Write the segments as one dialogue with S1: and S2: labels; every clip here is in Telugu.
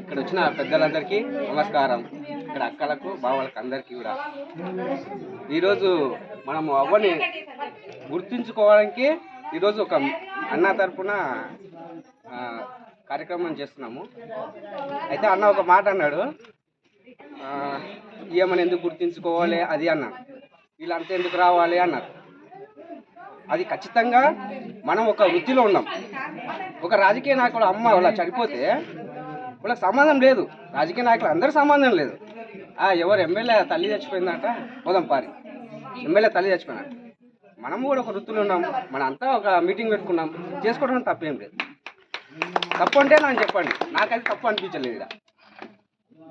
S1: ఇక్కడ వచ్చిన పెద్దలందరికీ నమస్కారం. ఇక్కడ అక్కలకు బావలకు అందరికీ కూడా. ఈరోజు మనము అవ్వని గుర్తుంచుకోవడానికి ఈరోజు ఒక అన్న తరపున కార్యక్రమం చేస్తున్నాము. అయితే అన్న ఒక మాట అన్నాడు. ఈమెను ఎందుకు గుర్తించుకోవాలి? అది అన్నాడు వీళ్ళంతా ఎందుకు రావాలి? అన్నారు. అది ఖచ్చితంగా మనం ఒక వృత్తిలో ఉన్నాం. ఒక రాజకీయ నాయకుడు అమ్మ వాళ్ళ చనిపోతే వాళ్ళకి సంబంధం లేదు. రాజకీయ నాయకులు అందరూ సంబంధం లేదు. ఆ, ఎవరు ఎమ్మెల్యే తల్లి చచ్చిపోయిందట? పోదాం పారి. ఎమ్మెల్యే తల్లి చచ్చిపోయినట్టు మనం కూడా ఒక వృత్తులు ఉన్నాం. మన అంతా ఒక మీటింగ్ పెట్టుకున్నాం. చేసుకోవడం తప్పేం లేదు. తప్పు అంటే నాకు చెప్పండి. నాకైతే తప్పు అనిపించలేదు ఇక్కడ.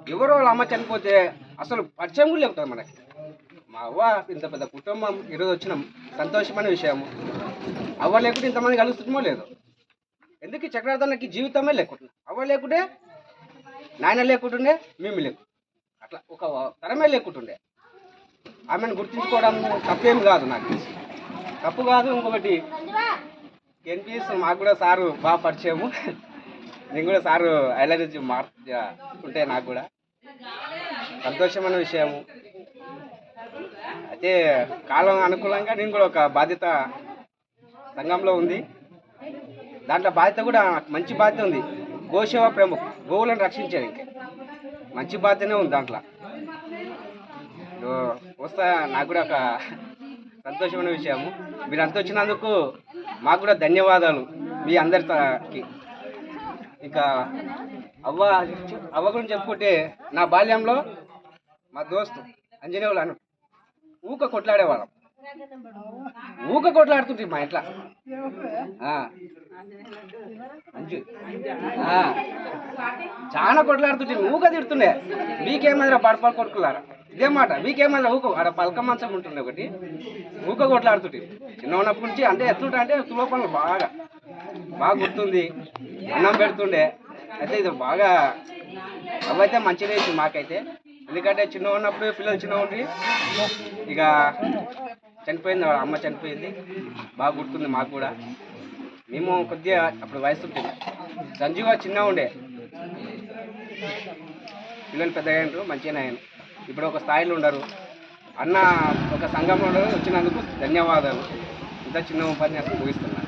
S1: ఎవరో వాళ్ళ అమ్మ చనిపోతే అసలు పరిచయం కూడా లేకుండా మనకి. మా అవ్వ ఇంత పెద్ద కుటుంబం ఈరోజు వచ్చినాం. సంతోషమైన విషయము. అవ్వ లేకుంటే ఇంతమంది కలుస్తుందో లేదు. ఎందుకు చక్రవర్తి జీవితమే లేకుంటుంది? అవ్వ లేకుంటే నాయన లేకుంటుండే మేము లేకు అట్లా ఒక తరమే లేకుంటుండే. ఆమెను గుర్తించుకోవడం తప్పేం కాదు నాకు తప్పు కాదు ఇంకొకటి ఎన్పిఎస్ మాకు కూడా సారు బాగా పరిచయము నేను కూడా సారు ఐలరేజ్ మార్క్ ఉంటే నాకు కూడా. సంతోషమైన విషయము అయితే కాలం అనుకూలంగా నేను కూడా ఒక బాధ్యత సంఘంలో ఉంది. దాంట్లో బాధ్యత కూడా నాకు మంచి బాధ్యత ఉంది. గోసేవ ప్రముఖ గోవులను రక్షించారు ఇంకా మంచి బాధ్యతనే ఉంది దాంట్లో. వస్తా నాకు కూడా ఒక సంతోషమైన విషయము. మీరు అంత వచ్చినందుకు మాకు కూడా ధన్యవాదాలు మీ అందరికి ఇంకా అవ్వ అవ్వ గురించి చెప్పుకుంటే నా బాల్యంలో మా దోస్తు అంజనేవులు అను ఊక కొట్లాడేవాళ్ళం. ఊక కొట్లాడుతుంటే మా ఇంట్లో అంజు. చాలా కొట్లాడుతుంటే ఊక తిడుతుండే. మీకేమైనా పడపల కొడుకులారా? ఇదే మాట. మీకేమైనా ఊక? ఆడ పలక మంచం ఉంటుండే ఒకటి. ఊక కొట్లాడుతుంటే. చిన్న ఉన్నప్పటి నుంచి అంటే ఎట్లుంటా అంటే తులోపనలు బాగా. బాగా గుర్తుంది. అన్నం పెడుతుండే. అయితే ఇది బాగా అవైతే మంచిగా మాకైతే. ఎందుకంటే చిన్న ఉన్నప్పుడు పిల్లలు చిన్న ఉండి ఇక చనిపోయింది వాళ్ళ అమ్మ చనిపోయింది. బాగా గుర్తుంది మాకు కూడా. మేము కొద్దిగా అప్పుడు వయసు ఉంటుంది సంజీవ చిన్న ఉండే. పిల్లలు పెద్దగా అయినారు మంచిగానే ఆయన ఇప్పుడు ఒక స్థాయిలో ఉండరు. అన్న ఒక సంఘంలో ఉండరు వచ్చినందుకు ధన్యవాదాలు. ఇంత చిన్న ఉపన్యాసం ముగిస్తున్నాను